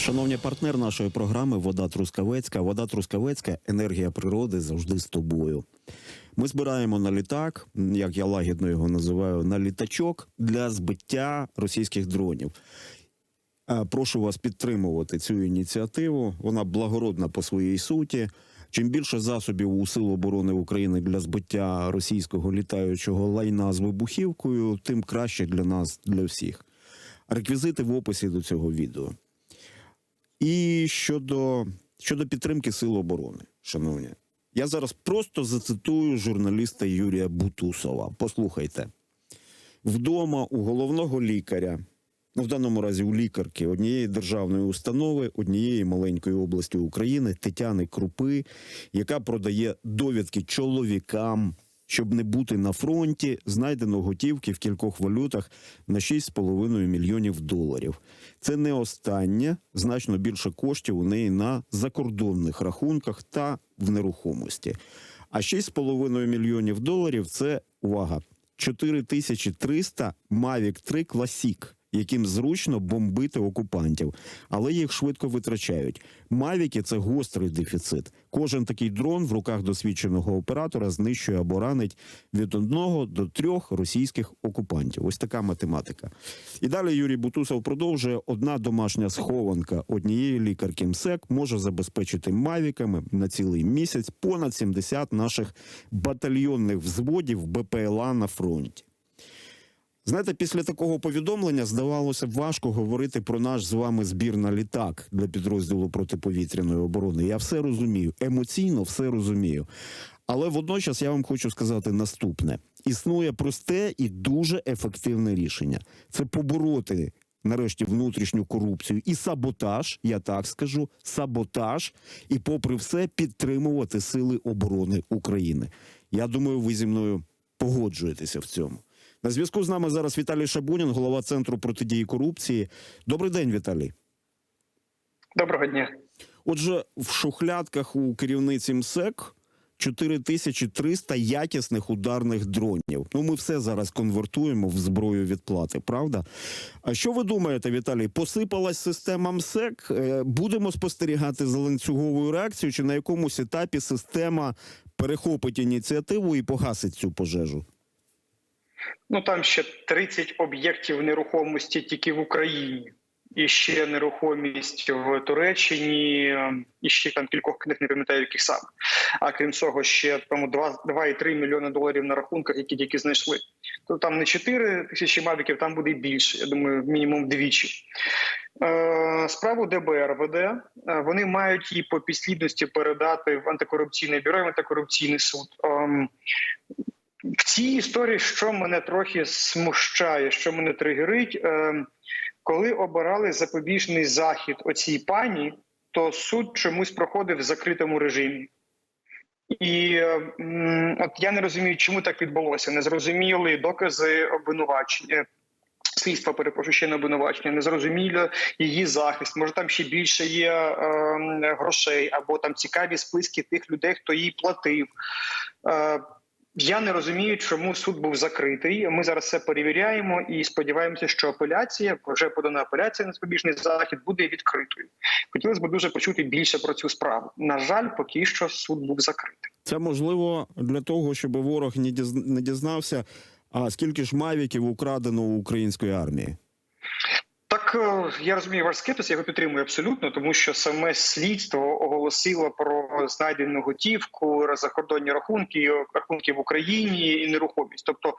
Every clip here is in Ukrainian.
Шановні партнер нашої програми Вода Трускавецька. Вода Трускавецька, енергія природи завжди з тобою. Ми збираємо на літак, як я лагідно його називаю, на літачок для збиття російських дронів. Е, Прошу вас підтримувати цю ініціативу. Вона благородна по своїй суті. Чим більше засобів у Сил оборони України для збиття російського літаючого лайна з вибухівкою, тим краще для нас, для всіх. Реквізити в описі до цього відео. І щодо, щодо підтримки Сил оборони, шановні, я зараз просто зацитую журналіста Юрія Бутусова. Послухайте. Вдома у головного лікаря, ну в даному разі у лікарки однієї державної установи, однієї маленької області України Тетяни Крупи, яка продає довідки чоловікам, щоб не бути на фронті, знайдено готівки в кількох валютах на 6,5 мільйонів доларів. Це не останнє, значно більше коштів у неї на закордонних рахунках та в нерухомості. А 6,5 мільйонів доларів це увага. 4300 Mavic 3 Classic, яким зручно бомбити окупантів, але їх швидко витрачають. Мавіки це гострий дефіцит. Кожен такий дрон в руках досвідченого оператора знищує або ранить від одного до трьох російських окупантів. Ось така математика. І далі Юрій Бутусов продовжує: одна домашня схованка однієї лікарки МСЕК може забезпечити мавіками на цілий місяць понад 70 наших батальйонних взводів БПЛА на фронті. Знаєте, після такого повідомлення здавалося б важко говорити про наш з вами збір на літак для підрозділу протиповітряної оборони. Я все розумію, емоційно все розумію. Але водночас я вам хочу сказати наступне: існує просте і дуже ефективне рішення це побороти. Нарешті внутрішню корупцію і саботаж, я так скажу, саботаж, і, попри все, підтримувати сили оборони України. Я думаю, ви зі мною погоджуєтеся в цьому. На зв'язку з нами зараз Віталій Шабунін, голова центру протидії корупції. Добрий день, Віталій. Доброго дня. Отже, в шухлядках у керівниці МСЕК 4300 якісних ударних дронів. Ну, ми все зараз конвертуємо в зброю відплати, правда? А що ви думаєте, Віталій? Посипалась система МСЕК? Е, Будемо спостерігати за ланцюговою реакцією, чи на якомусь етапі система перехопить ініціативу і погасить цю пожежу? Ну там ще 30 об'єктів нерухомості тільки в Україні, і ще нерухомість в Туреччині, і ще там кількох книг не пам'ятаю, яких саме. А крім цього, ще тому 2,3 мільйони доларів на рахунках, які тільки знайшли. То там не 4 тисячі мавіків, там буде більше. Я думаю, мінімум двічі. Е, Справу ДБР веде. Е, Вони мають її по підслідності передати в антикорупційне бюро, в антикорупційний суд. В цій історії, що мене трохи смущає, що мене тригерить, е, коли обирали запобіжний захід оцій пані, то суд чомусь проходив в закритому режимі. І е, от я не розумію, чому так відбулося. Не зрозуміли докази обвинувачення. Слідства, перепрошую, ще не обвинувачення, не зрозуміло її захист. Може, там ще більше є е, грошей, або там цікаві списки тих людей, хто їй платив. Е, я не розумію, чому суд був закритий. Ми зараз все перевіряємо і сподіваємося, що апеляція вже подана апеляція на запобіжний захід буде відкритою. Хотілося б дуже почути більше про цю справу. На жаль, поки що суд був закритий. Це можливо для того, щоб ворог не дізнався, а скільки ж мавіків украдено у української армії. Е, я розумію ваш скепсис, я його підтримую абсолютно, тому що саме слідство оголосило про знайдену готівку, закордонні рахунки, рахунки в Україні і нерухомість. Тобто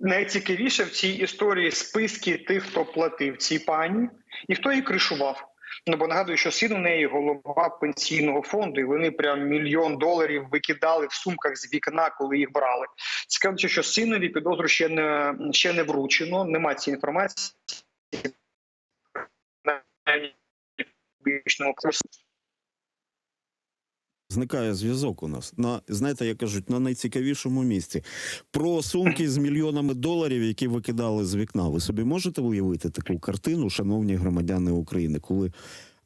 найцікавіше в цій історії списки тих, хто платив цій пані, і хто її кришував. Ну бо нагадую, що син у неї голова пенсійного фонду, і вони прям мільйон доларів викидали в сумках з вікна, коли їх брали. Цікаво, що синові підозру ще не ще не вручено. Немає цієї інформації. Бічного курсу. Зникає зв'язок у нас на знаєте, як кажуть, на найцікавішому місці. Про сумки з мільйонами доларів, які викидали з вікна. Ви собі можете уявити таку картину, шановні громадяни України, коли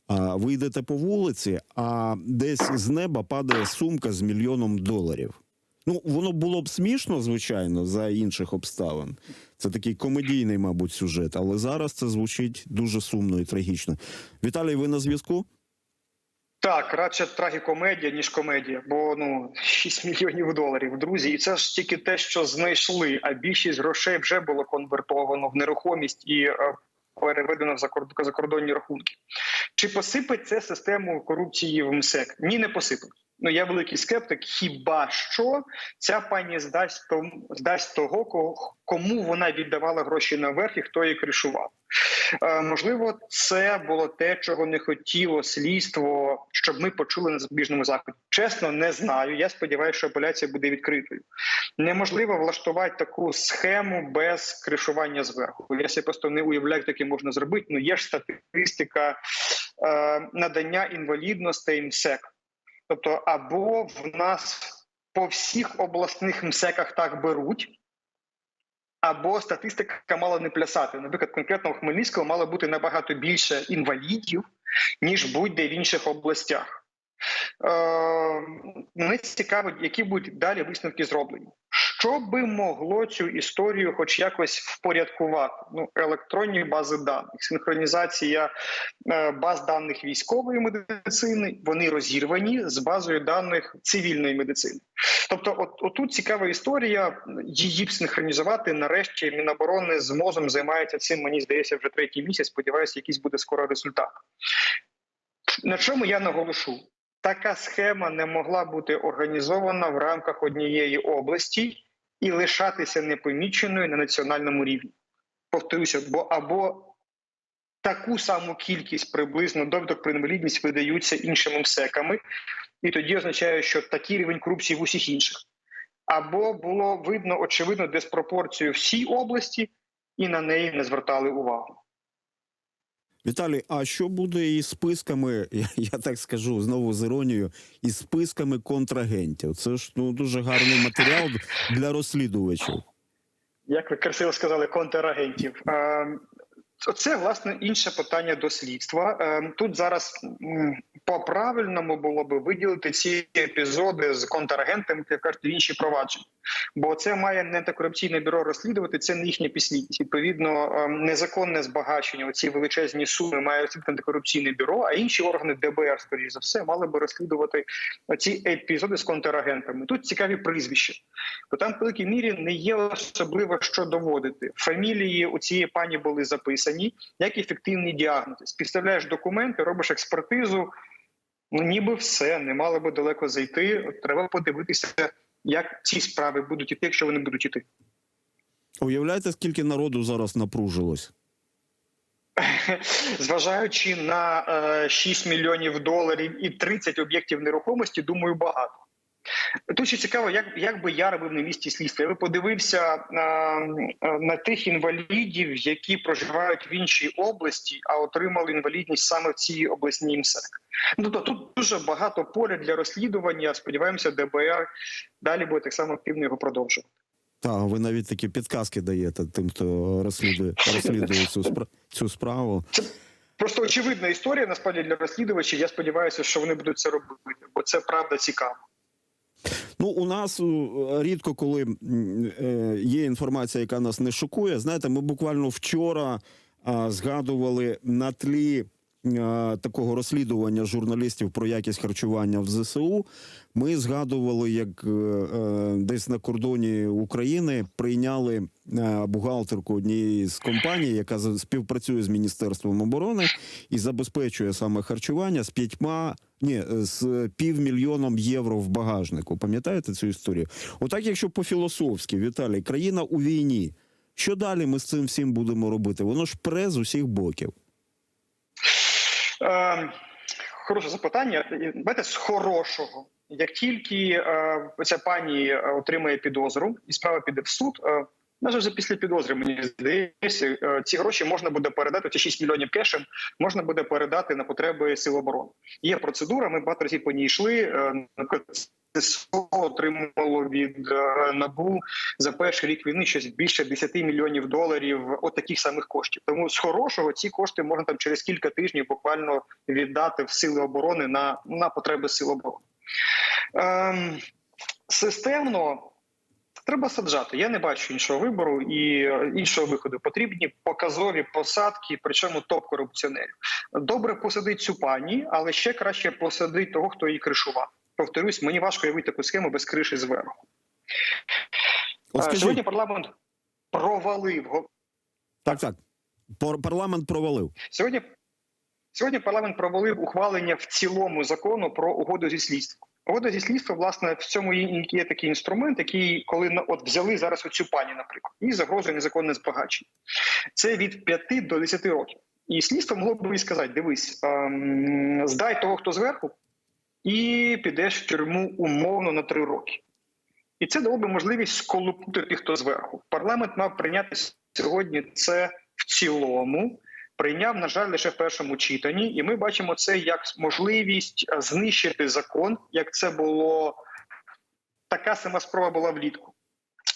а, ви йдете по вулиці, а десь з неба падає сумка з мільйоном доларів. Ну, воно було б смішно, звичайно, за інших обставин. Це такий комедійний, мабуть, сюжет, але зараз це звучить дуже сумно і трагічно. Віталій, ви на зв'язку? Так, радше трагікомедія, ніж комедія, бо ну 6 мільйонів доларів, друзі, і це ж тільки те, що знайшли. А більшість грошей вже було конвертовано в нерухомість і е, переведено в закор- закордонні рахунки. Чи посипить це систему корупції в МСЕК? Ні, не посипить. Ну я великий скептик. Хіба що ця пані здасть тому здасть того, кого- кому вона віддавала гроші наверх і хто її кришував? Е, можливо, це було те, чого не хотіло слідство, щоб ми почули на запобіжному заході. Чесно, не знаю. Я сподіваюся, що апеляція буде відкритою. Неможливо влаштувати таку схему без кришування зверху. Я себе просто не уявляю, як таке можна зробити. Ну є ж статистика е, надання інвалідностей МСЕК. Тобто, або в нас по всіх обласних МСЕКах так беруть. Або статистика мала не плясати. Наприклад, конкретно у Хмельницького мало бути набагато більше інвалідів, ніж будь-де в інших областях. Е, Мене цікавить, які будуть далі висновки зроблені. Що би могло цю історію, хоч якось впорядкувати? Ну, електронні бази даних, синхронізація е, баз даних військової медицини, вони розірвані з базою даних цивільної медицини. Тобто, от отут цікава історія. Її б синхронізувати. Нарешті Міноборони з мозом займається цим. Мені здається, вже третій місяць. Сподіваюся, якийсь буде скоро результат. На чому я наголошу? Така схема не могла бути організована в рамках однієї області і лишатися непоміченою на національному рівні. Повторюся, бо або таку саму кількість приблизно довідок про інвалідність видаються іншими МСЕКами, і тоді означає, що такий рівень корупції в усіх інших. Або було видно очевидно диспропорцію всій області, і на неї не звертали увагу. Віталій, а що буде із списками, я, я так скажу знову з іронією, із списками контрагентів? Це ж ну дуже гарний матеріал для розслідувачів. як ви красиво сказали, контрагентів. Це власне інше питання до слідства. Е, Тут зараз по правильному було би виділити ці епізоди з контрагентами, як кажуть, інші провадження. Бо це має не антикорупційне бюро розслідувати, це не їхня підслідність. Відповідно, е, незаконне збагачення, оці величезні суми має розслідувати антикорупційне бюро, а інші органи ДБР, скоріш за все, мали би розслідувати ці епізоди з контрагентами. Тут цікаві прізвища, бо там в великій мірі не є особливо що доводити. Фамілії у цієї пані були записані як ефективні діагнози. Співставляєш документи, робиш експертизу. Ну ніби все не мало би далеко зайти. Треба подивитися, як ці справи будуть іти, якщо вони будуть іти. Уявляєте, скільки народу зараз напружилось? Зважаючи на е, 6 мільйонів доларів і 30 об'єктів нерухомості, думаю, багато. Тут ще цікаво, як, як би я робив на місці слідства. Я би подивився е, на тих інвалідів, які проживають в іншій області, а отримали інвалідність саме в цій обласній МСЕК. Ну тобто тут дуже багато поля для розслідування. Сподіваємося, ДБР далі буде так само активно його продовжувати. Так, ви навіть такі підказки даєте тим, хто розслідує, розслідує цю, спра- цю справу. Просто очевидна історія насправді для розслідувачів. Я сподіваюся, що вони будуть це робити, бо це правда цікаво. Ну, у нас рідко коли е, є інформація, яка нас не шокує. Знаєте, ми буквально вчора згадували на тлі такого розслідування журналістів про якість харчування в ЗСУ. Ми згадували, як е, е, десь на кордоні України прийняли бухгалтерку однієї з компаній, яка співпрацює з Міністерством оборони і забезпечує саме харчування з п'ятьма. Ні, з півмільйоном євро в багажнику. Пам'ятаєте цю історію? Отак, якщо по-філософськи, Віталій, країна у війні. Що далі ми з цим всім будемо робити? Воно ж пре з усіх боків. Е, хороше запитання. Давайте з хорошого. Як тільки е, ця пані е, отримає підозру і справа піде в суд, е, навіть вже після підозри, мені здається, е, ці гроші можна буде передати, ці 6 мільйонів кешем можна буде передати на потреби сил оборони. Є процедура, ми багато разів по ній йшли. Е, ССО отримало від е, НАБУ за перший рік війни щось більше 10 мільйонів доларів от таких самих коштів. Тому з хорошого ці кошти можна там через кілька тижнів буквально віддати в сили оборони на, на потреби сил оборони. Ем, системно треба саджати. Я не бачу іншого вибору і е, іншого виходу. Потрібні показові посадки, причому топ-корупціонерів. Добре посадить цю пані, але ще краще посадить того, хто її кришував. Повторюсь, мені важко уявити таку схему без криші зверху. От Е, Сьогодні парламент провалив так, так. Пар- Парламент провалив. Сьогодні, сьогодні парламент провалив ухвалення в цілому закону про угоду зі слідством. Угода зі слідством, власне, в цьому є, такий інструмент, який, коли от взяли зараз оцю пані, наприклад, і загрожує незаконне збагачення. Це від 5 до 10 років. І слідство могло б і сказати: дивись, ем, здай того, хто зверху, і підеш в тюрму умовно на 3 роки. І це дало би можливість сколупнути тих, хто зверху. Парламент мав прийняти сьогодні це в цілому. Прийняв, на жаль, лише в першому читанні, і ми бачимо це як можливість е, знищити закон, як це було така сама спроба була влітку.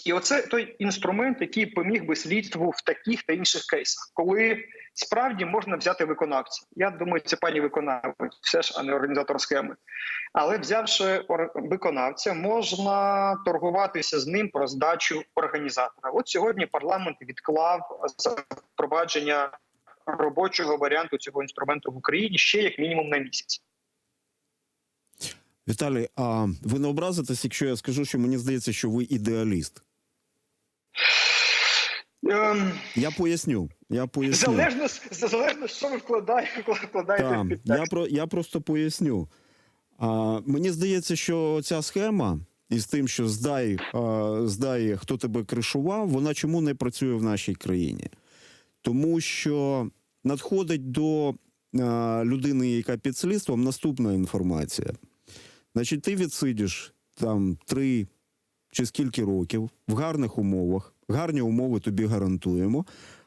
І оце той інструмент, який поміг би слідству в таких та інших кейсах, коли справді можна взяти виконавця. Я думаю, це пані виконавець, все ж, а не організатор схеми. Але взявши виконавця, можна торгуватися з ним про здачу організатора. От сьогодні парламент відклав запровадження робочого варіанту цього інструменту в Україні ще як мінімум на місяць. Віталій, а ви не образитесь, якщо я скажу, що мені здається, що ви ідеаліст. Ем, Я поясню. Я поясню. залежно залежно, що ви вкладаєте, вкладаєте Так, в я, про, я просто поясню. А, мені здається, що ця схема із тим, що здай, а, здай, хто тебе кришував, вона чому не працює в нашій країні? Тому що надходить до а, людини, яка під слідством, наступна інформація. Значить, ти відсидиш там три чи скільки років в гарних умовах, гарні умови тобі гарантуємо.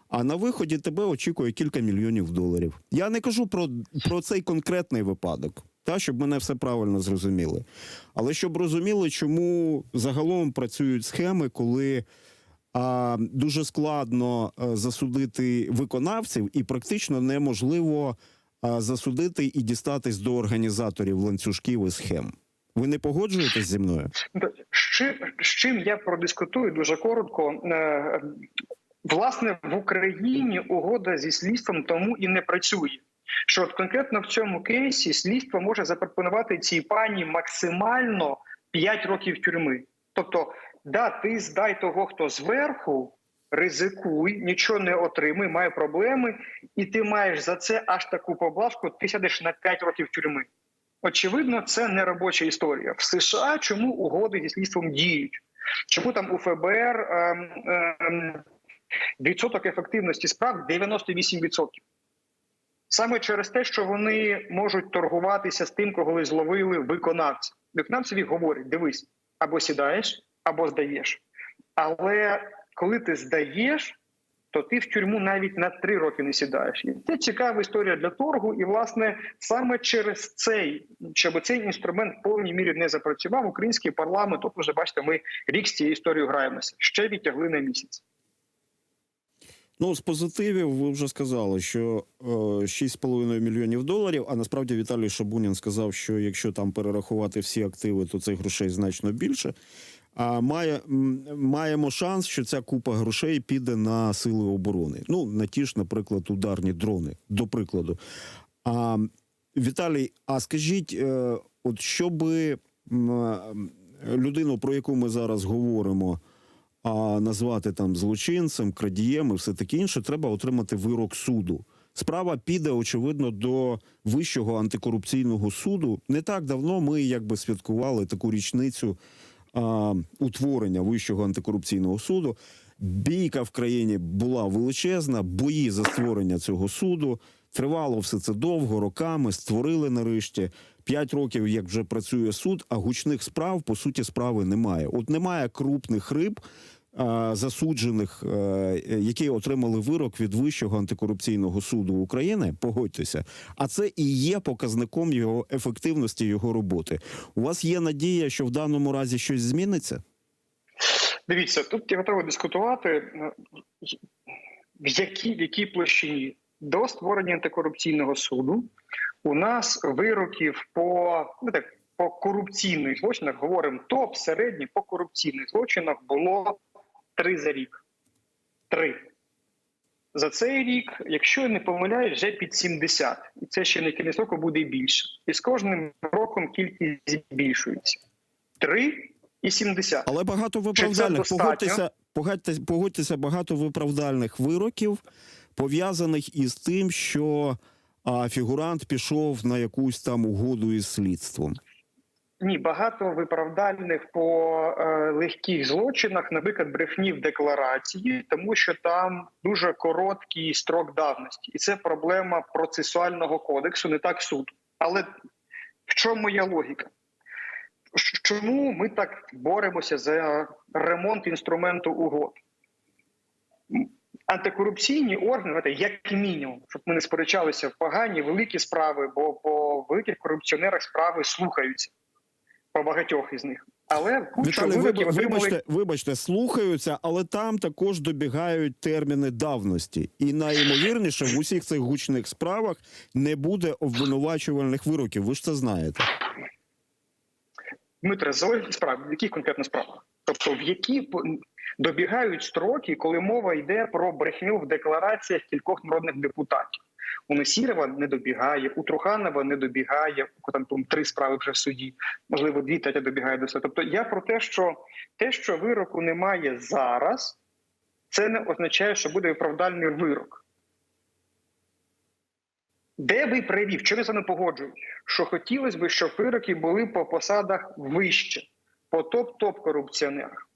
А на виході тебе очікує кілька мільйонів доларів. Я не кажу про, про цей конкретний випадок, та щоб мене все правильно зрозуміли. Але щоб розуміли, чому загалом працюють схеми, коли а, дуже складно засудити виконавців, і практично неможливо засудити і дістатись до організаторів ланцюжків і схем. Ви не погоджуєтесь зі мною? З чим я продискутую дуже коротко. Е, Власне, в Україні угода зі слідством тому і не працює. Що от конкретно в цьому кейсі слідство може запропонувати цій пані максимально 5 років тюрми. Тобто, да, ти здай того, хто зверху, ризикуй, нічого не отримуй, має проблеми, і ти маєш за це аж таку поблажку, ти сядеш на 5 років тюрми. Очевидно, це не робоча історія. В США чому угоди зі слідством діють? Чому там у ФБР ем, ем, відсоток ефективності справ 98%? Саме через те, що вони можуть торгуватися з тим, кого зловили виконавці. Виконавцеві говорять: дивись, або сідаєш, або здаєш. Але коли ти здаєш, то ти в тюрму навіть на три роки не сідаєш. І це цікава історія для торгу. І, власне, саме через цей, щоб цей інструмент в повній мірі не запрацював, український парламент, от вже бачите, ми рік з цією історією граємося. Ще відтягли на місяць. Ну, з позитивів ви вже сказали, що е, 6,5 мільйонів доларів. А насправді Віталій Шабунін сказав, що якщо там перерахувати всі активи, то цих грошей значно більше. А має, маємо шанс, що ця купа грошей піде на сили оборони. Ну, на ті ж, наприклад, ударні дрони, до прикладу. А, Віталій, а скажіть, е, от щоби м, е, людину, про яку ми зараз говоримо, а назвати там злочинцем, крадієм і все таке інше, треба отримати вирок суду. Справа піде, очевидно, до Вищого антикорупційного суду. Не так давно ми якби святкували таку річницю а, утворення Вищого антикорупційного суду. Бійка в країні була величезна, бої за створення цього суду. Тривало все це довго, роками, створили нарешті. П'ять років, як вже працює суд, а гучних справ по суті справи немає. От немає крупних риб, засуджених, е, які отримали вирок від Вищого антикорупційного суду України. Погодьтеся, а це і є показником його ефективності його роботи. У вас є надія, що в даному разі щось зміниться? Дивіться, тут я готовий дискутувати е, в якій, в якій площині до створення антикорупційного суду у нас вироків по ну так по корупційних злочинах, говоримо топ, середній по корупційних злочинах було три за рік. Три. За цей рік, якщо я не помиляюсь, вже під 70. І це ще не кінець року буде більше. І з кожним роком кількість збільшується. Три і 70. Але багато виправдальних. Погодьтеся, погодьтеся, погодьтеся, багато виправдальних вироків пов'язаних із тим, що а, фігурант пішов на якусь там угоду із слідством. Ні, багато виправдальних по е, легких злочинах, наприклад, брехні в декларації, тому що там дуже короткий строк давності, і це проблема процесуального кодексу, не так суду. Але в чому моя логіка? Чому ми так боремося за ремонт інструменту угод? Антикорупційні органи, знаєте, як мінімум, щоб ми не сперечалися в погані великі справи, бо по великих корупціонерах справи слухаються по багатьох із них. Але куча Віталій, вироків виб- вибачте, вибачте, слухаються, але там також добігають терміни давності. І найімовірніше в усіх цих гучних справах не буде обвинувачувальних вироків. Ви ж це знаєте. Дмитре, залежить справ, в яких конкретно справах? Тобто, в які добігають строки, коли мова йде про брехню в деклараціях кількох народних депутатів. У Насірова не добігає, у Труханова не добігає, там, там три справи вже в суді, можливо, дві третя добігає до суду. Тобто я про те, що те, що вироку немає зараз, це не означає, що буде виправдальний вирок. Де би привів, що я за не погоджую, що хотілося б, щоб вироки були по посадах вище, по топ-топ корупціонерах.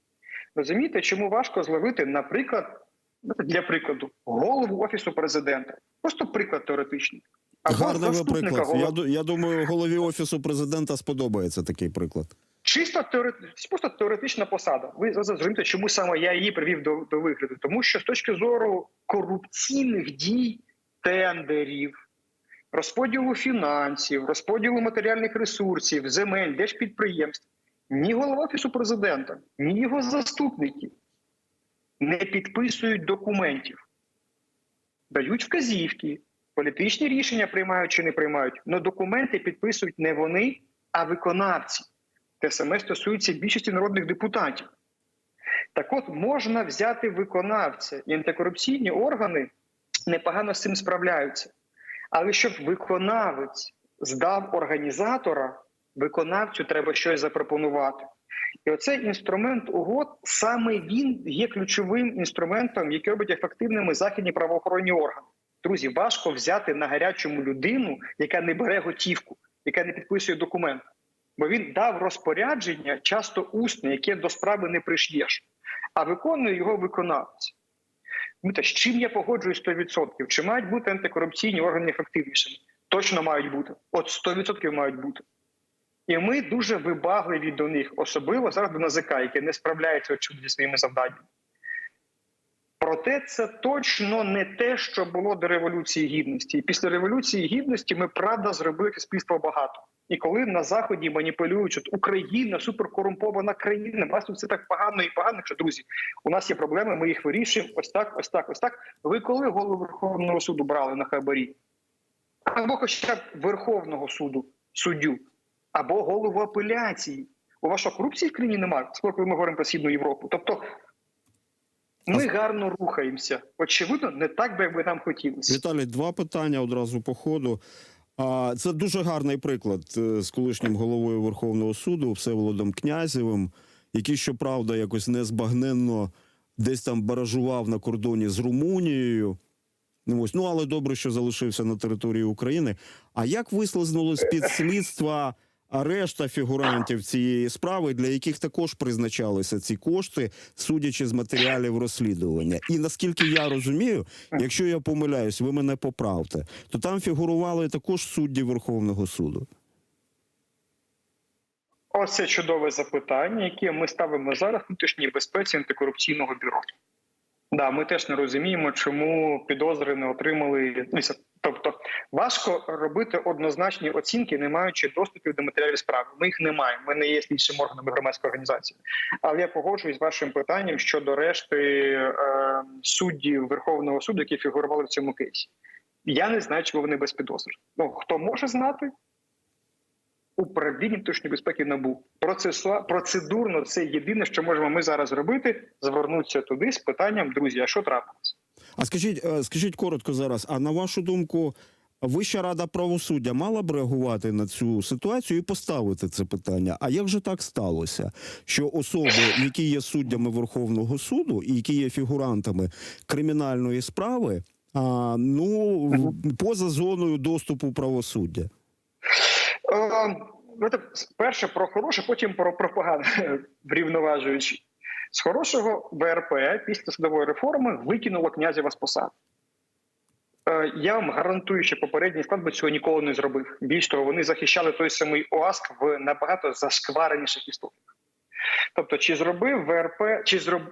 Розумієте, чому важко зловити, наприклад, для прикладу, голову офісу президента? Просто приклад теоретичний. Або Гарний ви приклад. голови. Я, я думаю, голові офісу президента сподобається такий приклад. Чисто теоретична, просто теоретична посада. Ви зрозумієте, чому саме я її привів до, до вигляду? Тому що з точки зору корупційних дій, тендерів, розподілу фінансів, розподілу матеріальних ресурсів, земель, держпідприємств, ні голова офісу президента, ні його заступники не підписують документів, дають вказівки, політичні рішення приймають чи не приймають, але документи підписують не вони, а виконавці. Те саме стосується більшості народних депутатів. Так от можна взяти виконавця, і антикорупційні органи непогано з цим справляються. Але щоб виконавець здав організатора, виконавцю треба щось запропонувати. І оцей інструмент угод саме він є ключовим інструментом, який робить ефективними західні правоохоронні органи. Друзі, важко взяти на гарячому людину, яка не бере готівку, яка не підписує документ. Бо він дав розпорядження, часто усне, яке до справи не приш'єш, а виконує його виконавець. Ну, та з чим я погоджуюсь 100%? Чи мають бути антикорупційні органи ефективнішими? Точно мають бути. От 100% мають бути. І ми дуже вибагливі до них, особливо зараз до НАЗК, яке не справляється очевидно, зі своїми завданнями. Проте це точно не те, що було до Революції Гідності. І після Революції Гідності ми правда зробили суспільство багато. І коли на Заході маніпулюють, що Україна суперкорумпована країна, у тут все так погано і погано, що друзі, у нас є проблеми, ми їх вирішуємо. Ось так, ось так, ось так. Ви коли голову Верховного суду брали на хабарі? Або хоча б Верховного суду суддю, або голову апеляції. У вас що, корупції в країні немає, коли ми говоримо про Східну Європу. Тобто ми гарно рухаємося. Очевидно, не так, би, як би нам хотілося. Віталій, два питання одразу по ходу. А, Це дуже гарний приклад е, з колишнім головою Верховного суду Всеволодом Князєвим, який, щоправда, якось незбагненно десь там баражував на кордоні з Румунією. Ну, ось, ну але добре, що залишився на території України. А як вислизнули з під слідства а решта фігурантів цієї справи, для яких також призначалися ці кошти, судячи з матеріалів розслідування? І наскільки я розумію, якщо я помиляюсь, ви мене поправте, то там фігурували також судді Верховного суду. Ось це чудове запитання, яке ми ставимо зараз внутрішній безпеці антикорупційного бюро. Да, ми теж не розуміємо, чому підозри не отримали. Ну, Тобто важко робити однозначні оцінки, не маючи доступів до матеріалів справи. Ми їх не маємо. Ми не є слідчим органами громадської організації. Але я погоджуюсь з вашим питанням щодо решти е, суддів Верховного суду, які фігурували в цьому кейсі. Я не знаю, чому вони без підозр. Ну хто може знати? Управління внутрішньої безпеки набу. Процесуа... Процедурно це єдине, що можемо ми зараз зробити. Звернутися туди з питанням, друзі, а що трапилось? А скажіть, е, скажіть коротко зараз. А на вашу думку, Вища рада правосуддя мала б реагувати на цю ситуацію і поставити це питання? А як же так сталося, що особи, які є суддями Верховного суду і які є фігурантами кримінальної справи, а, ну поза зоною доступу правосуддя? Е, ну, Перше про хороше, потім про пропаганду врівноважуючи. З хорошого ВРП після судової реформи викинуло князєва з посади. Е, Я вам гарантую, що попередній склад би цього ніколи не зробив. Більш того, вони захищали той самий ОАСК в набагато зашквареніших історіях. Тобто, чи зробив ВРП, чи зроб...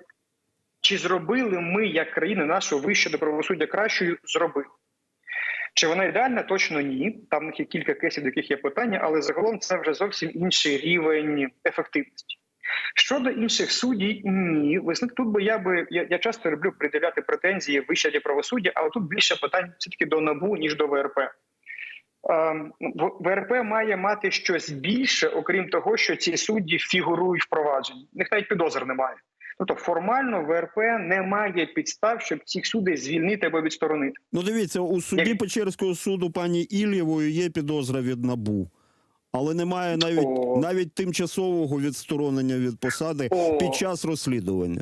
чи зробили ми як країна нашого вищого правосуддя кращою? Зробили. Чи вона ідеальна? Точно ні. Там є кілька кейсів, до яких є питання, але загалом це вже зовсім інший рівень ефективності. Щодо інших суддів, ні. Власне, тут би я би я, я часто люблю приділяти претензії вище для правосуддя, але тут більше питань все таки до набу ніж до ВРП. Ем, ВРП має мати щось більше, окрім того, що ці судді фігурують в провадженні. Них навіть підозр немає. Тобто формально ВРП не має підстав, щоб цих судей звільнити або відсторонити. Ну, дивіться, у судді Як- Печерського суду пані Ільєвої є підозра від набу. Але немає навіть О. навіть тимчасового відсторонення від посади О. під час розслідування.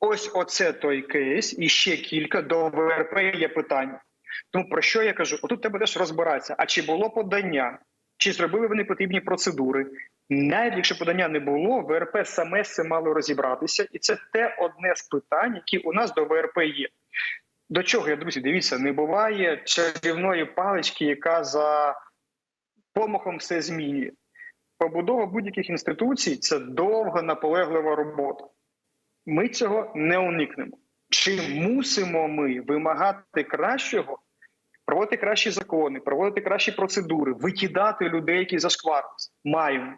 Ось оце той кейс, і ще кілька до ВРП є питання. Тому про що я кажу? Отут треба теж розбиратися. А чи було подання, чи зробили вони потрібні процедури? Навіть якщо подання не було, ВРП саме цим мало розібратися, і це те одне з питань, які у нас до ВРП є. До чого я друзі? Дивіться, не буває чарівної палички, яка за помахом все змінює. Побудова будь-яких інституцій це довга наполеглива робота. Ми цього не уникнемо. Чи мусимо ми вимагати кращого, проводити кращі закони, проводити кращі процедури, викидати людей, які зашкварились? Маємо.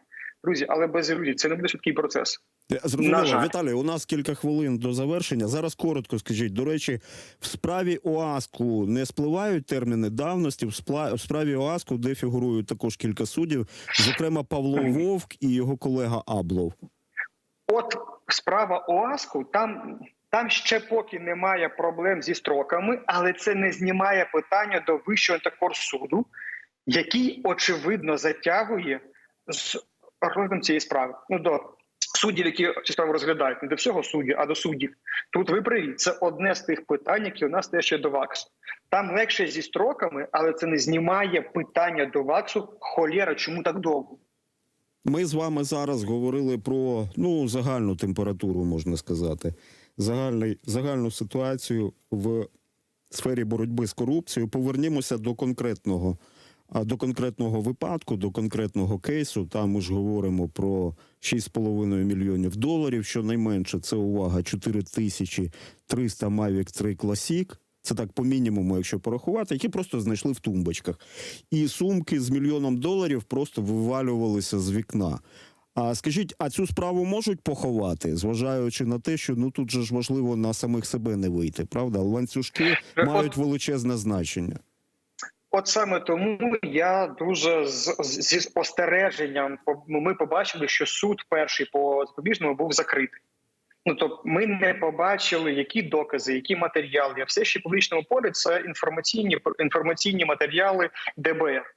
Друзі, але без ілюзій це не буде швидкий процес. Е, Зрозуміло. Віталій, у нас кілька хвилин до завершення. Зараз коротко скажіть. До речі, в справі ОАСКу не спливають терміни давності. В в справі ОАСКу, де фігурують також кілька суддів, зокрема Павло Вовк і його колега Аблов. От справа ОАСКу, там, там ще поки немає проблем зі строками, але це не знімає питання до Вищого антикорсуду, який очевидно затягує з розглядом цієї справи. Ну до суддів, які цю справу розглядають, не до всього суддів, а до суддів. Тут ви праві. Це одне з тих питань, які у нас теж ще до ВАКСу. Там легше зі строками, але це не знімає питання до ВАКСу. Холєра, чому так довго? Ми з вами зараз говорили про ну загальну температуру, можна сказати, загальний, загальну ситуацію в сфері боротьби з корупцією. Повернімося до конкретного. А до конкретного випадку, до конкретного кейсу, там ми ж говоримо про 6,5 мільйонів доларів. Щонайменше це увага 4300 Mavic 3 Classic. Це так по мінімуму, якщо порахувати, які просто знайшли в тумбочках. І сумки з мільйоном доларів просто вивалювалися з вікна. А скажіть, а цю справу можуть поховати, зважаючи на те, що ну тут же ж важливо на самих себе не вийти, правда? Ланцюжки мають величезне значення. От саме тому я дуже з, зі спостереженням ну, ми побачили, що суд перший по запобіжному був закритий. Ну тобто ми не побачили, які докази, які матеріали. Все, що в публічному полі, це інформаційні інформаційні матеріали ДБР.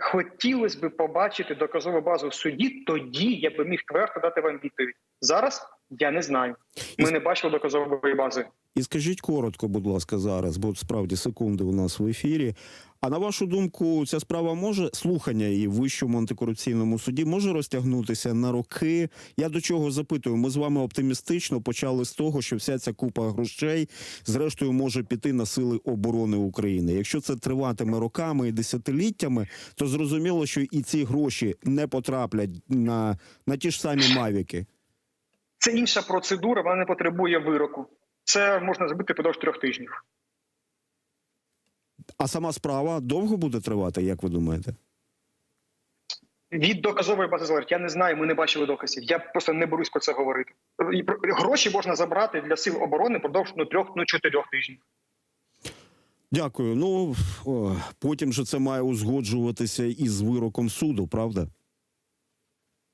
Хотілося б побачити доказову базу в суді, тоді я би міг твердо дати вам відповідь. Зараз я не знаю. Ми не бачили доказової бази. І скажіть коротко, будь ласка, зараз, бо справді секунди у нас в ефірі. А на вашу думку, ця справа може слухання її в вищому антикорупційному суді може розтягнутися на роки? Я до чого запитую? Ми з вами оптимістично почали з того, що вся ця купа грошей зрештою може піти на сили оборони України. Якщо це триватиме роками і десятиліттями, то зрозуміло, що і ці гроші не потраплять на, на ті ж самі мавіки. Це інша процедура, вона не потребує вироку. Це можна зробити впродовж трьох тижнів. А сама справа довго буде тривати, як ви думаєте? Від доказової бази залежить. Я не знаю, ми не бачили доказів. Я просто не берусь про це говорити. І Гроші можна забрати для сил оборони впродовж ну, трьох, ну чотирьох тижнів. Дякую. Ну потім же це має узгоджуватися із вироком суду, правда?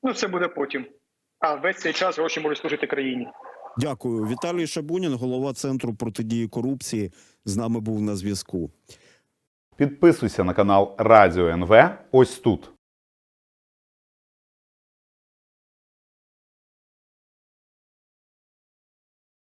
Ну, це буде потім. А весь цей час гроші можуть служити країні. Дякую. Віталій Шабунін, голова центру протидії корупції, з нами був на зв'язку. Підписуйся на канал Радіо НВ ось тут.